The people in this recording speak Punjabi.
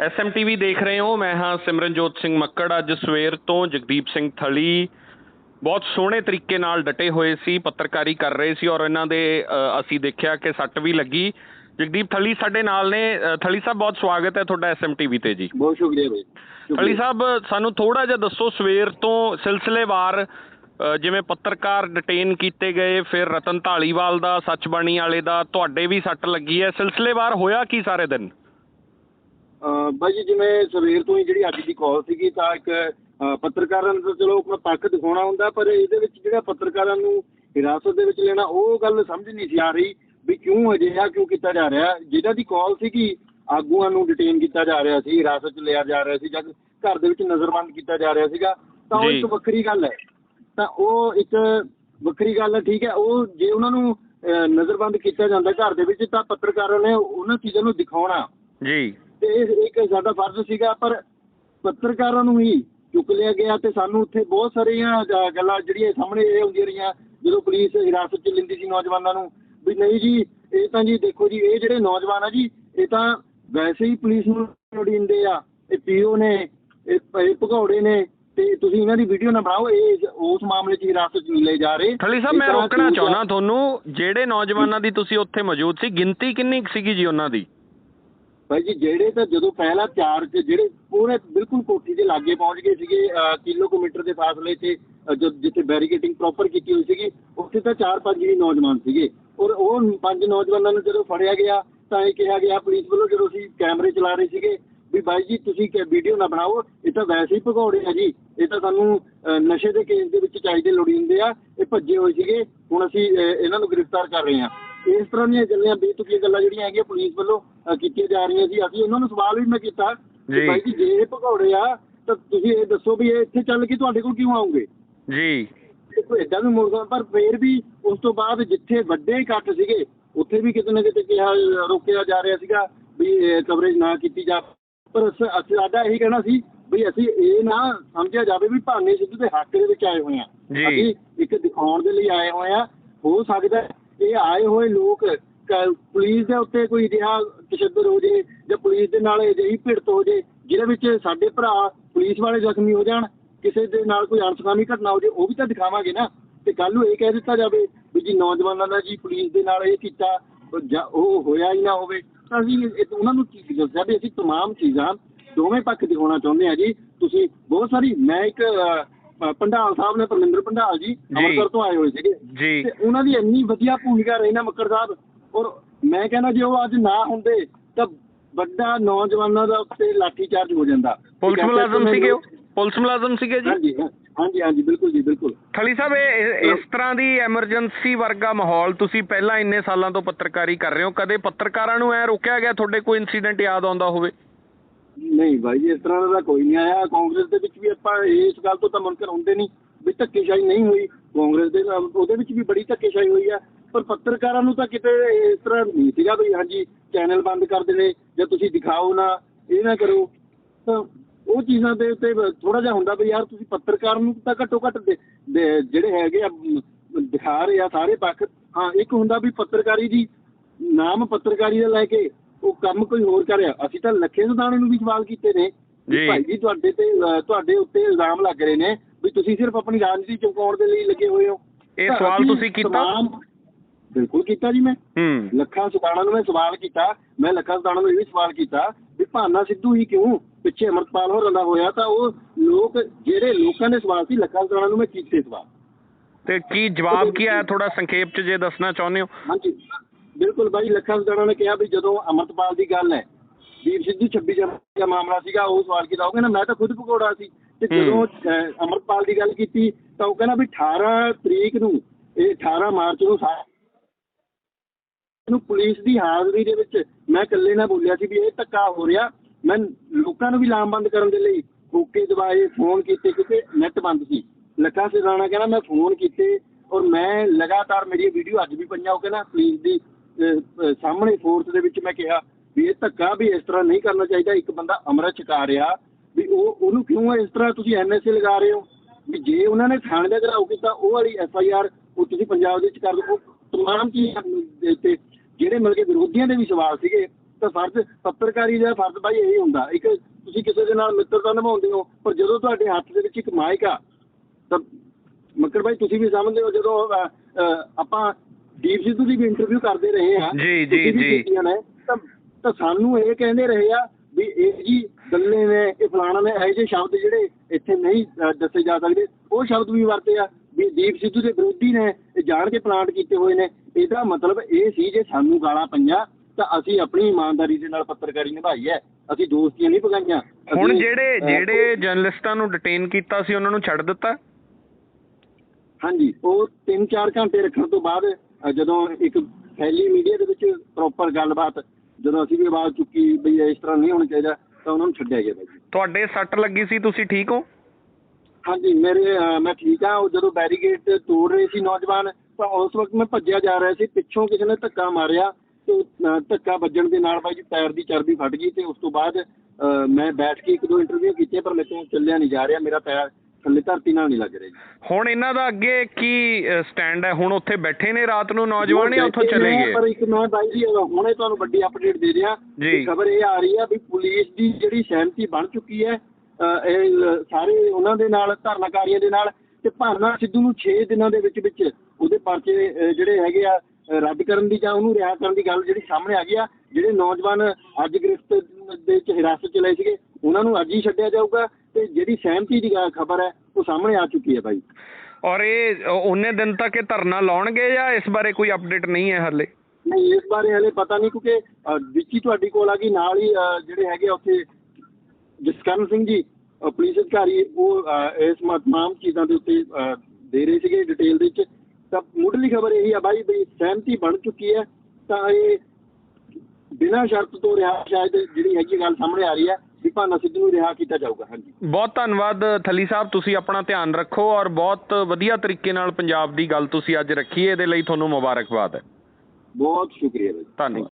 ਐਸਐਮਟੀਵੀ ਦੇਖ ਰਹੇ ਹੋ। ਮੈਂ ਹਾਂ ਸਿਮਰਨਜੋਤ ਸਿੰਘ ਮੱਕੜ। ਅੱਜ ਸਵੇਰ ਤੋਂ ਜਗਦੀਪ ਸਿੰਘ ਥਲੀ ਬਹੁਤ ਸੋਹਣੇ ਤਰੀਕੇ ਨਾਲ ਡਟੇ ਹੋਏ ਸੀ ਪੱਤਰਕਾਰੀ ਕਰ ਰਹੇ ਸੀ ਔਰ ਇਹਨਾਂ ਦੇ ਅਸੀਂ ਦੇਖਿਆ ਕਿ ਸੱਟ ਵੀ ਲੱਗੀ। ਜਗਦੀਪ ਥਲੀ ਸਾਡੇ ਨਾਲ ਨੇ। ਥਲੀ ਸਾਹਿਬ ਬਹੁਤ ਸਵਾਗਤ ਹੈ ਤੁਹਾਡਾ ਐਸਐਮਟੀਵੀ ਤੇ ਜੀ। ਬਹੁਤ ਸ਼ੁਕਰੀਆ ਭਾਈ ਥਲੀ ਸਾਹਿਬ ਸਾਨੂੰ ਥੋੜਾ ਜਿਹਾ ਦੱਸੋ ਸਵੇਰ ਤੋਂ ਸਿਲਸਿਲੇਵਾਰ ਜਿਵੇਂ ਪੱਤਰਕਾਰ ਡਿਟੇਨ ਕੀਤੇ ਗਏ ਫਿਰ ਰਤਨ ਢਾਲੀਵਾਲ ਦਾ ਸੱਚਬਾਣੀ ਵਾਲੇ ਦਾ ਤੁਹਾਡੇ ਵੀ ਸੱਟ ਲੱਗੀ ਹੈ। ਸਿਲਸਿਲੇਵਾਰ ਹੋਇਆ ਕੀ ਸਾਰੇ ਦਿਨ? ਬਾਈ ਜੀ ਜਿਵੇਂ ਸਵੇਰ ਤੋਂ ਹੀ ਜਿਹੜੀ ਅੱਜ ਦੀ ਕਾਲ ਸੀਗੀ ਤਾਂ ਇੱਕ ਪੱਤਰਕਾਰਾਂ ਨੂੰ ਤਾਂ ਚਲੋ ਆਪਣਾ ਪੱਖ ਦਿਖਾਉਣਾ ਹੁੰਦਾ ਪਰ ਇਹਦੇ ਵਿੱਚ ਜਿਹੜਾ ਪੱਤਰਕਾਰਾਂ ਨੂੰ ਹਿਰਾਸਤ ਦੇ ਵਿੱਚ ਲੈਣਾ ਉਹ ਗੱਲ ਸਮਝ ਨਹੀਂ ਸੀ ਆ ਰਹੀ ਵੀ ਕਿਉਂ ਅਜਿਹਾ ਕਿਉਂ ਕੀਤਾ ਜਾ ਰਿਹਾ। ਜਿਹਨਾਂ ਦੀ ਕਾਲ ਸੀਗੀ ਆਗੂਆਂ ਨੂੰ ਡਿਟੇਨ ਕੀਤਾ ਜਾ ਰਿਹਾ ਸੀ ਹਿਰਾਸਤ 'ਚ ਲਿਆ ਜਾ ਰਿਹਾ ਸੀ ਜਦ ਘਰ ਦੇ ਵਿੱਚ ਨਜ਼ਰਬੰਦ ਕੀਤਾ ਜਾ ਰਿਹਾ ਸੀਗਾ ਤਾਂ ਉਹ। ਇੱਕ ਵੱਖਰੀ ਗੱਲ ਹੈ। ਤਾਂ ਉਹ ਇੱਕ ਵੱਖਰੀ ਗੱਲ ਹੈ ਠੀਕ ਹੈ ਉਹ ਜੇ ਉਹਨਾਂ ਨੂੰ ਨਜ਼ਰਬੰਦ ਕੀਤਾ ਜਾਂਦਾ ਘਰ ਦੇ ਵਿੱਚ ਤਾਂ ਪੱਤਰਕਾਰਾਂ ਨੇ ਉਹਨਾਂ ਚੀਜ਼ਾਂ ਨੂੰ ਦਿਖਾਉਣਾ। ਜੀ। ਤੇ ਇਹ ਇੱਕ ਸਾਡਾ ਫਰਜ਼ ਸੀਗਾ ਪਰ ਪੱਤਰਕਾਰਾਂ ਨੂੰ ਹੀ ਚੁੱਕ ਲਿਆ ਗਿਆ ਤੇ ਸਾਨੂੰ ਉੱਥੇ ਬਹੁਤ ਸਾਰੀਆਂ ਜ- ਗੱਲਾਂ ਜਿਹੜੀਆਂ ਸਾਹਮਣੇ ਇਹ ਹੁੰਦੀਆਂ ਰਹੀਆਂ ਜਦੋਂ ਪੁਲਿਸ ਹਿਰਾਸਤ 'ਚ ਲੈਂਦੀ ਸੀ ਨੌਜਵਾਨਾਂ ਨੂੰ ਵੀ ਨਹੀਂ ਜੀ ਇਹ ਤਾਂ ਜੀ ਦੇਖੋ ਜੀ ਇਹ ਜਿਹੜੇ ਨੌਜਵਾਨ ਆ ਜੀ ਇਹ ਤਾਂ ਵੈਸੇ ਹੀ ਪੁਲਿਸ ਨੂੰ ਲੋੜੀਂਦੇ ਆ ਇਹ ਪੀਓ ਨੇ ਇਹ ਇਹ ਭਗੌੜੇ ਨੇ ਤੇ ਤੁਸੀਂ ਇਹਨਾਂ ਦੀ ਵੀਡੀਓ ਨਾ ਬਣਾਓ ਇਹ ਉਸ ਮਾਮਲੇ 'ਚ ਹਿਰਾਸਤ 'ਚ ਨਹੀਂ ਲਏ ਜਾ ਰਹੇ ਥਲੀ ਸਾਹਿਬ ਮੈਂ ਤਾਂ ਰੋਕਣਾ ਝੂਠ ਆ। ਚਾਹੁੰਦਾ ਤੁਹਾਨੂੰ ਜਿਹੜੇ ਨੌਜਵਾਨਾਂ ਦੀ ਤੁਸੀਂ ਉੱਥੇ ਮੌਜੂਦ ਸੀ ਗਿਣਤੀ ਕਿੰਨੀ ਕੁ ਸੀਗੀ ਜੀ ਉਹਨਾਂ ਦੀ ਬਾਈ ਜੀ, ਜਿਹੜੇ ਤਾਂ ਜਦੋਂ ਪਹਿਲਾ ਚਾਰ ਚ ਜਿਹੜੇ ਪੂਰੇ ਬਿਲਕੁਲ ਕੋਠੀ ਦੇ ਲਾਗੇ ਪਹੁੰਚ ਗਏ ਸੀਗੇ, ਅਹ, ਕਿਲੋਮੀਟਰ ਦੇ ਫਾਸਲੇ ਤੇ ਜਿੱਥੇ ਬੈਰੀਕੇਟਿੰਗ ਪ੍ਰੋਪਰ ਕੀਤੀ ਹੋਈ ਸੀਗੀ, ਉੱਥੇ ਤਾਂ ਚਾਰ ਪੰਜ ਹੀ ਨੌਜਵਾਨ ਸੀਗੇ। ਔਰ ਉਹ ਪੰਜ ਨੌਜਵਾਨਾਂ ਨੂੰ ਜਦੋਂ ਫੜਿਆ ਗਿਆ, ਤਾਂ ਇਹ ਕਿਹਾ ਗਿਆ ਪੁਲਿਸ ਵੱਲੋਂ ਜਦੋਂ ਅਸੀਂ ਕੈਮਰੇ ਚਲਾ ਰਹੇ ਸੀਗੇ ਵੀ ਬਾਈ ਜੀ, ਤੁਸੀਂ ਵੀਡੀਓ ਨਾ ਬਣਾਓ, ਇਹ ਤਾਂ ਵੈਸੇ ਹੀ ਭਗੌੜੇ ਆ ਜੀ। ਇਹ ਤਾਂ ਸਾਨੂੰ ਨਸ਼ੇ ਦੇ ਕੇਸ ਦੇ ਵਿੱਚ ਚਾਹੀਦੇ ਲੋੜੀਂਦੇ ਆ, ਇਹ ਭੱਜੇ ਹੋਏ ਸੀਗੇ, ਹੁਣ ਅਸੀਂ ਇਹਨਾਂ ਨੂੰ ਗ੍ਰਿਫਤਾਰ ਕਰ ਰਹੇ ਹਾਂ। ਇਸ ਤਰ੍ਹਾਂ ਦੀਆਂ ਗੱਲਾਂ, ਬੇਤੁਕੀਆਂ ਗੱਲਾਂ ਜਿਹੜੀਆਂ ਹੈਗੀਆਂ ਪੁਲਿਸ ਵੱਲੋਂ ਕੀਤੀਆਂ ਜਾ ਰਹੀਆਂ ਸੀ। ਅਸੀਂ ਉਹਨਾਂ ਨੂੰ ਸਵਾਲ ਵੀ ਮੈਂ ਕੀਤਾ ਕਿ ਜੀ। ਬਾਈ ਜੀ ਜੇ ਇਹ ਭਗੌੜੇ ਆ ਤਾਂ ਤੁਸੀਂ ਇਹ ਦੱਸੋ ਵੀ ਇਹ ਇੱਥੇ ਚੱਲ ਕੇ ਤੁਹਾਡੇ ਕੋਲ ਕਿਉਂ ਆਉਂਗੇ? ਜੀ। ਦੇਖੋ ਇਦਾਂ ਵੀ ਮੁਰਗਾ ਪਰ ਫੇਰ ਵੀ ਉਸ ਤੋਂ ਬਾਅਦ ਜਿੱਥੇ ਵੱਡੇ ਇਕੱਠ ਸੀਗੇ ਉੱਥੇ ਵੀ ਕਿਤੇ ਨਾ ਕਿਤੇ ਕਿਹਾ ਰੋਕਿਆ ਜਾ ਰਿਹਾ ਸੀਗਾ ਵੀ ਕਵਰੇਜ ਨਾ ਕੀਤੀ ਜਾ ਪਰ ਅਸ- ਅਸੀਂ ਸਾਡਾ ਇਹੀ ਕਹਿਣਾ ਸੀ ਵੀ ਅਸੀਂ ਇਹ ਨਾ ਸਮਝਿਆ ਜਾਵੇ ਵੀ ਭਾਨੇ ਸਿੱਧੂ ਦੇ ਹੱਕ ਦੇ ਵਿੱਚ ਆਏ ਹੋਏ ਆ। ਜੀ। ਅਸੀਂ ਇੱਕ ਦਿਖਾਉਣ ਦੇ ਲਈ ਆਏ ਹੋਏ ਆ। ਹੋ ਸਕਦਾ ਹੈ ਇਹ ਆਏ ਹੋਏ ਲੋਕ ਪੁਲਿਸ ਦੇ ਉੱਤੇ ਕੋਈ ਅਜਿਹਾ ਤਸ਼ੱਦਦ ਹੋ ਜੇ ਜਾਂ ਪੁਲਿਸ ਦੇ ਨਾਲ ਅਜਿਹੀ ਭਿੜਤ ਹੋ ਜੇ ਜਿਹਦੇ ਵਿੱਚ ਸਾਡੇ ਭਰਾ ਪੁਲਿਸ ਵਾਲੇ ਜ਼ਖਮੀ ਹੋ ਜਾਣ ਕਿਸੇ ਦੇ ਨਾਲ ਕੋਈ ਅਣਸੁਖਾਵੀ ਘਟਨਾ ਹੋ ਜੇ ਉਹ ਵੀ ਤਾਂ ਦਿਖਾਵਾਂਗੇ ਨਾ ਤੇ ਕੱਲ ਨੂੰ ਇਹ ਕਹਿ ਦਿੱਤਾ ਜਾਵੇ ਵੀ ਜੀ ਨੌਜਵਾਨਾਂ ਦਾ ਜੀ ਪੁਲਿਸ ਦੇ ਨਾਲ ਇਹ ਕੀਤਾ ਜਾਂ ਉਹ ਹੋਇਆ ਹੀ ਨਾ ਹੋਵੇ ਤਾਂ ਅਸੀਂ ਇਹ- ਉਹਨਾਂ ਨੂੰ ਕੀ ਦੱਸਿਆ ਵੀ ਅਸੀਂ तमाम ਚੀਜ਼ਾਂ ਦੋਵੇਂ ਪੱਖ ਦਿਖਾਉਣਾ ਚਾਹੁੰਦੇ ਆ ਜੀ ਤੁਸੀਂ ਬਹੁਤ ਸਾਰੀ ਮੈਂ ਇੱਕ ਅਹ, ਅਹ, ਪੰਡਾਲ ਸਾਹਿਬ ਨੇ ਪਰਮਿੰਦਰ ਪੰਡਾਲ ਜੀ ਅੰਮ੍ਰਿਤਸਰ ਤੋਂ ਆਏ ਹੋਏ ਸੀਗੇ ਜੀ ਤੇ ਉਹਨਾਂ ਦੀ ਇੰਨੀ ਵਧੀਆ ਭੂਮਿਕਾ ਰਹੀ ਨਾ ਮੱਕੜ ਸਾਹਿਬ ਔਰ ਮੈਂ ਕਹਿੰਦਾ ਜੇ ਉਹ ਅੱਜ ਨਾ ਹੁੰਦੇ ਤਾਂ ਵੱਡਾ ਨੌਜਵਾਨਾਂ ਦਾ ਉੱਤੇ ਲਾਠੀ ਚਾਰਜ ਹੋ ਜਾਂਦਾ। ਪੁਲਿਸ ਮੁਲਾਜ਼ਮ ਸੀਗੇ ਉਹ? ਪੁਲਿਸ ਮੁਲਾਜ਼ਮ ਸੀਗੇ ਜੀ? ਹਾਂਜੀ ਹਾਂਜੀ ਹਾਂਜੀ ਬਿਲਕੁਲ ਜੀ ਬਿਲਕੁਲ। ਥਲੀ ਸਾਹਿਬ ਇਹ ਇਸ ਤਰ੍ਹਾਂ ਦੀ ਐਮਰਜੈਂਸੀ ਵਰਗਾ ਮਾਹੌਲ ਤੁਸੀਂ ਪਹਿਲਾਂ ਇੰਨੇ ਸਾਲਾਂ ਤੋਂ ਪੱਤਰਕਾਰੀ ਕਰ ਰਹੇ ਹੋ ਕਦੇ ਪੱਤਰਕਾਰਾਂ ਨੂੰ ਐ ਰੋਕਿਆ ਗਿਆ ਤੁਹਾਡੇ ਕੋਈ ਇਨਸੀਡੈਂਟ ਯਾਦ ਆਉਂਦਾ ਹੋਵੇ? ਨਹੀਂ ਬਾਈ ਜੀ ਇਸ ਤਰ੍ਹਾਂ ਦਾ ਕੋਈ ਨਹੀਂ ਆਇਆ। ਕਾਂਗਰਸ ਦੇ ਵਿੱਚ ਵੀ ਆਪਾਂ ਇਸ ਗੱਲ ਤੋਂ ਤਾਂ ਮੁਨਕਰ ਹੁੰਦੇ ਨਹੀਂ। ਵੀ ਧੱਕੇਸ਼ਾਹੀ ਨਹੀਂ ਹੋਈ। ਕਾਂਗਰਸ ਦੇ ਨਾਲ ਉਹਦੇ ਵਿੱਚ ਵੀ ਬੜੀ ਧੱਕੇਸ਼ਾਹੀ ਹੋਈ ਆ। ਪਰ ਪੱਤਰਕਾਰਾਂ ਨੂੰ ਤਾਂ ਕਿਤੇ ਇਸ ਤਰ੍ਹਾਂ ਨਹੀਂ ਸੀਗਾ ਵੀ ਹਾਂਜੀ ਚੈਨਲ ਬੰਦ ਕਰ ਦੇਣੇ ਜਾਂ ਤੁਸੀਂ ਦਿਖਾਓ ਨਾ ਇਹ ਨਾ ਕਰੋ। ਤਾਂ ਉਹ ਚੀਜ਼ਾਂ ਦੇ ਉੱਤੇ ਥੋੜਾ ਜਿਹਾ ਹੁੰਦਾ ਵੀ ਯਾਰ ਤੁਸੀਂ ਪੱਤਰਕਾਰ ਨੂੰ ਤਾਂ ਘੱਟੋ ਘੱਟ ਜਿਹੜੇ ਹੈਗੇ ਆ ਦਿਖਾ ਰਹੇ ਆ ਸਾਰੇ ਪੱਖ। ਹਾਂ ਇੱਕ ਹੁੰਦਾ ਵੀ ਪੱਤਰਕਾਰੀ ਦੀ ਨਾਮ ਪੱਤਰਕਾਰੀ ਦਾ ਲੈ ਕੇ ਉਹ ਕੰਮ ਕੋਈ ਹੋਰ ਕਰਿਆ ਅਸੀਂ ਤਾਂ ਲੱਖੇ ਸਦਾਣੇ ਨੂੰ ਵੀ ਸਵਾਲ ਕੀਤੇ ਨੇ। ਜੀ। ਭਾਈ ਜੀ ਤੁਹਾਡੇ ਤੇ ਤੁਹਾਡੇ ਉੱਤੇ ਇਲਜ਼ਾਮ ਲੱਗ ਰਹੇ ਨੇ ਵੀ ਤੁਸੀਂ ਸਿਰਫ ਆਪਣੀ ਰਾਜਨੀਤੀ ਚਮਕਾਉਣ ਦੇ ਲਈ ਲੱਗੇ ਹੋਏ ਹੋ। ਇਹ ਸਵਾਲ ਤੁਸੀਂ ਕੀਤਾ? ਬਿਲਕੁਲ ਕੀਤਾ ਜੀ ਮੈਂ। ਲੱਖਾਂ ਸਦਾਣਾ ਨੂੰ ਮੈਂ ਸਵਾਲ ਕੀਤਾ। ਮੈਂ ਲੱਖਾਂ ਸਦਾਣਾ ਨੂੰ ਇਹ ਵੀ ਸਵਾਲ ਕੀਤਾ ਵੀ ਭਾਨਾ ਸਿੱਧੂ ਹੀ ਕਿਉਂ ਪਿੱਛੇ ਅਮਰਪਾਲ ਹੋਰਾਂ ਦਾ ਹੋਇਆ ਤਾਂ ਉਹ ਲੋਕ ਜਿਹੜੇ ਲੋਕਾਂ ਦੇ ਸਵਾਲ ਸੀ ਲੱਖਾਂ ਸਦਾਣਾ ਨੂੰ ਮੈਂ ਕੀਤੇ ਸਵਾਲ। ਤੇ ਕੀ ਜਵਾਬ ਕੀ ਆਇਆ ਥੋੜਾ ਸੰਖੇਪ ਚ ਜੇ ਦੱਸਣਾ ਚਾਹੁੰਦੇ ਹੋ। ਹਾਂਜੀ। ਬਿਲਕੁਲ ਬਾਈ ਲੱਖਾਂ ਸਦਾਣਾ ਨੇ ਕਿਹਾ ਵੀ ਜਦੋਂ ਅਮਰਪਾਲ ਦੀ ਗੱਲ ਹੈ ਵੀਰ ਸਿੱਧੂ 26 ਜਨਵਰੀ ਦਾ ਮਾਮਲਾ ਸੀਗਾ ਉਹ ਸਵਾਲ ਕੀਤਾ। ਉਹ ਕਹਿੰਦਾ ਮੈਂ ਤਾਂ ਖੁਦ ਭਗੌੜਾ ਸੀ। ਤੇ। ਜਦੋਂ ਅਮਰਪਾਲ ਦੀ ਗੱਲ ਕੀਤੀ ਤਾਂ ਉਹ ਕਹਿੰਦਾ ਵੀ 18 ਤਰੀਕ ਨੂੰ ਇਹ 18 ਮਾਰਚ ਨੂੰ ਨੂੰ ਪੁਲਿਸ ਦੀ ਹਾਜ਼ਰੀ ਦੇ ਵਿੱਚ ਮੈਂ ਇਕੱਲੇ ਨਾਲ ਬੋਲਿਆ ਸੀ ਵੀ ਇਹ ਧੱਕਾ ਹੋ ਰਿਹਾ। ਮੈਂ ਲੋਕਾਂ ਨੂੰ ਵੀ ਲਾਮਬੰਦ ਕਰਨ ਦੇ ਲਈ ਹੋਕੇ ਦਵਾਏ ਫੋਨ ਕੀਤੇ ਕਿਉਂਕਿ ਨੈਟ ਬੰਦ ਸੀ। ਲੱਖਾ ਸਿਰਾਣਾ ਕਹਿੰਦਾ ਮੈਂ ਫੋਨ ਕੀਤੇ ਔਰ ਮੈਂ ਲਗਾਤਾਰ ਮੇਰੀ ਵੀਡੀਓ ਅੱਜ ਵੀ ਪਈਆਂ। ਉਹ ਕਹਿੰਦਾ ਪੁਲਿਸ ਦੀ ਸਾਹਮਣੇ ਫੋਰਸ ਦੇ ਵਿੱਚ ਮੈਂ ਕਿਹਾ ਵੀ ਇਹ ਧੱਕਾ ਵੀ ਇਸ ਤਰ੍ਹਾਂ ਨਹੀਂ ਕਰਨਾ ਚਾਹੀਦਾ ਇੱਕ ਬੰਦਾ ਅਮਰਤ ਛਕਾ ਰਿਹਾ ਵੀ ਉਹ ਉਹਨੂੰ ਕਿਉਂ ਇਸ ਤਰ੍ਹਾਂ ਤੁਸੀਂ ਐਨਐਸਏ ਲਗਾ ਰਹੇ ਹੋ? ਵੀ ਜੇ ਉਹਨਾਂ ਨੇ ਥਾਣੇ ਦਾ ਘਰਾਓ ਕੀਤਾ ਉਹ ਵਾਲੀ ਐਫ ਆਈ ਆਰ ਉਹ ਤੁਸੀਂ ਪੰਜਾਬ ਦੇ ਵਿੱਚ ਕਰ ਦਿਓ। ਤਮਾਮ ਚੀਜ਼ਾਂ ਦੇ ਉੱਤੇ ਜਿਹੜੇ ਮਤਲਬ ਕਿ ਵਿਰੋਧੀਆਂ ਦੇ ਵੀ ਸਵਾਲ ਸੀਗੇ ਤਾਂ ਫਰਜ਼ ਪੱਤਰਕਾਰੀ ਦਾ ਫਰਜ਼ ਬਾਈ ਇਹੀ ਹੁੰਦਾ। ਇੱਕ ਤੁਸੀਂ ਕਿਸੇ ਦੇ ਨਾਲ ਮਿੱਤਰਤਾ ਨਿਭਾਉਂਦੇ ਹੋ ਪਰ ਜਦੋਂ ਤੁਹਾਡੇ ਹੱਥ ਦੇ ਵਿੱਚ ਇੱਕ ਮਾਈਕ ਆ ਤਾਂ ਮੱਕੜ ਬਾਈ ਤੁਸੀਂ ਵੀ ਸਮਝਦੇ ਹੋ ਜਦੋਂ ਆਪਾਂ ਦੀਪ ਸਿੱਧੂ ਦੀ ਵੀ ਇੰਟਰਵਿਊ ਕਰਦੇ ਰਹੇ ਆ ਜੀ, ਜੀ, ਜੀ। ਤਾਂ ਤਾਂ ਸਾਨੂੰ ਇਹ ਕਹਿੰਦੇ ਰਹੇ ਆ ਵੀ ਇਹ ਜੀ ਗੱਲੇ ਨੇ ਇਹ ਫਲਾਣਾ ਨੇ ਇਹੋ ਜਿਹੇ ਸ਼ਬਦ ਜਿਹੜੇ ਇੱਥੇ ਨਹੀਂ ਦੱਸੇ ਜਾ ਸਕਦੇ। ਉਹ ਸ਼ਬਦ ਵੀ ਵਰਤੇ ਆ ਵੀ ਦੀਪ ਸਿੱਧੂ ਦੇ ਵਿਰੋਧੀ ਨੇ ਇਹ ਜਾਣ ਕੇ ਪਲਾਂਟ ਕੀਤੇ ਹੋਏ ਨੇ। ਇਹਦਾ ਮਤਲਬ ਇਹ ਸੀ ਜੇ ਸਾਨੂੰ ਗਾਲਾਂ ਪਈਆਂ ਤਾਂ ਅਸੀਂ ਆਪਣੀ ਇਮਾਨਦਾਰੀ ਦੇ ਨਾਲ ਪੱਤਰਕਾਰੀ ਨਿਭਾਈ ਹੈ। ਅਸੀਂ ਦੋਸਤੀਆਂ ਨਹੀਂ ਪਗਾਈਆਂ ਹੁਣ ਜਿਹੜੇ ਜਿਹੜੇ ਜਰਨਲਿਸਟਾਂ ਨੂੰ ਡਿਟੇਨ ਕੀਤਾ ਸੀ ਉਹਨਾਂ ਨੂੰ ਛੱਡ ਦਿੱਤਾ? ਹਾਂਜੀ ਉਹ 3-4 ਘੰਟੇ ਰੱਖਣ ਤੋਂ ਬਾਅਦ ਜਦੋਂ ਇੱਕ ਫੈਲੀ ਮੀਡੀਆ ਦੇ ਵਿੱਚ ਪ੍ਰੋਪਰ ਗੱਲਬਾਤ ਜਦੋਂ ਅਸੀਂ ਵੀ ਆਵਾਜ਼ ਚੁੱਕੀ ਬਈ ਇਸ ਤਰ੍ਹਾਂ ਨਹੀਂ ਹੋਣਾ ਚਾਹੀਦਾ ਤਾਂ ਉਹਨਾਂ ਨੂੰ ਛੱਡਿਆ ਗਿਆ ਬਾਈ ਜੀ ਤੁਹਾਡੇ ਸੱਟ ਲੱਗੀ ਸੀ ਤੁਸੀਂ ਠੀਕ ਹੋ? ਹਾਂਜੀ ਮੇਰੇ ਮੈਂ ਠੀਕ ਆ ਉਹ ਜਦੋਂ ਬੈਰੀਗੇਡ ਤੋੜ ਰਹੇ ਸੀ ਨੌਜਵਾਨ ਤਾਂ ਉਸ ਵਕਤ ਮੈਂ ਭੱਜਿਆ ਜਾ ਰਿਹਾ ਸੀ ਪਿੱਛੋਂ ਕਿਸੇ ਨੇ ਧੱਕਾ ਮਾਰਿਆ ਤੇ ਧੱਕਾ ਵੱਜਣ ਦੇ ਨਾਲ ਬਾਈ ਜੀ ਪੈਰ ਦੀ ਚਰਬੀ ਫਟ ਗਈ ਤੇ ਉਸ ਤੋਂ ਬਾਅਦ ਮੈਂ ਬੈਠ ਕੇ ਇੱਕ ਦੋ ਇੰਟਰਵਿਊ ਕੀਤੀਆਂ ਪਰ ਮੇਰੇ ਤੋਂ ਚੱਲਿਆ ਨਹੀਂ ਜਾ ਰਿਹਾ ਮੇਰਾ ਪੈਰ ਥੱਲੇ ਧਰਤੀ ਨਾਲ ਨਹੀਂ ਲੱਗ ਰਿਹਾ ਜੀ। ਹੁਣ ਇਹਨਾਂ ਦਾ ਅੱਗੇ ਕੀ ਸਟੈਂਡ ਹੈ? ਹੁਣ ਉੱਥੇ ਬੈਠੇ ਨੇ ਰਾਤ ਨੂੰ ਨੌਜਵਾਨ ਜਾਂ ਉੱਥੋਂ ਚਲੇ ਗਏ? ਪਰ ਇੱਕ ਮੈਂ ਬਾਈ ਜੀ ਹੁਣੇ ਤੁਹਾਨੂੰ ਵੱਡੀ ਅਪਡੇਟ ਦੇ ਰਿਹਾ ਜੀ। ਖਬਰ ਇਹ ਆ ਰਹੀ ਆ ਵੀ ਪੁਲਿਸ ਦੀ ਜਿਹੜੀ ਸਹਿਮਤੀ ਬਣ ਚੁੱਕੀ ਹੈ ਇਹ ਸਾਰੇ ਉਹਨਾਂ ਦੇ ਨਾਲ ਧਰਨਾਕਾਰੀਆਂ ਦੇ ਨਾਲ ਤੇ ਭਾਨਾ ਸਿੱਧੂ ਨੂੰ 6 ਦਿਨਾਂ ਦੇ ਵਿੱਚ ਵਿੱਚ ਉਹਦੇ ਪਰਚੇ ਜਿਹੜੇ ਹੈਗੇ ਆ ਰੱਦ ਕਰਨ ਦੀ ਜਾਂ ਉਹਨੂੰ ਰਿਹਾ ਕਰਨ ਦੀ ਗੱਲ ਜਿਹੜੀ ਸਾਹਮਣੇ ਆ ਗਈ ਆ ਜਿਹੜੇ ਨੌਜਵਾਨ ਅੱਜ ਗ੍ਰਿਫਤ ਦੇ ਵਿੱਚ ਹਿਰਾਸਤ 'ਚ ਲਏ ਸੀਗੇ ਉਹਨਾਂ ਨੂੰ ਅੱਜ ਹੀ ਛੱਡਿਆ ਜਾਊਗਾ ਤੇ ਜਿਹੜੀ ਸਹਿਮਤੀ ਦੀ ਖਬਰ ਹੈ ਉਹ ਸਾਹਮਣੇ ਆ ਚੁੱਕੀ ਹੈ ਬਾਈ। ਔਰ ਇਹ ਉਹਨੇ ਦਿਨ ਤੱਕ ਇਹ ਧਰਨਾ ਲਾਉਣਗੇ ਜਾਂ ਇਸ ਬਾਰੇ ਕੋਈ ਅਪਡੇਟ ਨਹੀਂ ਹੈ ਹਾਲੇ? ਨਹੀਂ ਇਸ ਬਾਰੇ ਹਲੇ ਪਤਾ ਨਹੀਂ ਕਿਉਂਕਿ ਵਿੱਚ ਤੁਹਾਡੀ ਕੋਲ ਆ ਗਈ ਨਾਲ ਹੀ ਜਿਹੜੇ ਹੈਗੇ ਉੱਥੇ ਜਸਕਰਨ ਸਿੰਘ ਜੀ ਪੁਲਿਸ ਅਧਿਕਾਰੀ ਉਹ ਇਸ ਤਮਾਮ ਚੀਜ਼ਾਂ ਦੇ ਉੱਤੇ ਦੇ ਰਹੇ ਸੀਗੇ ਡਿਟੇਲ ਦੇ ਵਿੱਚ। ਤਾਂ ਮੁੱਢਲੀ ਖਬਰ ਇਹੀ ਆ ਬਾਈ ਵੀ ਸਹਿਮਤੀ ਬਣ ਚੁੱਕੀ ਹੈ ਤਾਂ ਇਹ ਬਿਨਾਂ ਸ਼ਰਤ ਤੋਂ ਰਿਹਾ ਸ਼ਾਇਦ ਜਿਹੜੀ ਹੈਗੀ ਗੱਲ ਸਾਹਮਣੇ ਆ ਰਹੀ ਹੈ ਵੀ ਭਾਨਾ ਸਿੱਧੂ ਨੂੰ ਰਿਹਾ ਕੀਤਾ ਜਾਊਗਾ ਹਾਂਜੀ। ਬਹੁਤ ਧੰਨਵਾਦ ਥਲੀ ਸਾਹਿਬ ਤੁਸੀਂ ਆਪਣਾ ਧਿਆਨ ਰੱਖੋ ਔਰ ਬਹੁਤ ਵਧੀਆ ਤਰੀਕੇ ਨਾਲ ਪੰਜਾਬ ਦੀ ਗੱਲ ਤੁਸੀਂ ਅੱਜ ਰੱਖੀ ਇਹਦੇ ਲਈ ਤੁਹਾਨੂੰ ਮੁਬਾਰਕਬਾਦ। ਹੈ ਬਹੁਤ ਸ਼ੁਕਰੀਆ ਬਾਈ ਧੰਨਵਾਦ।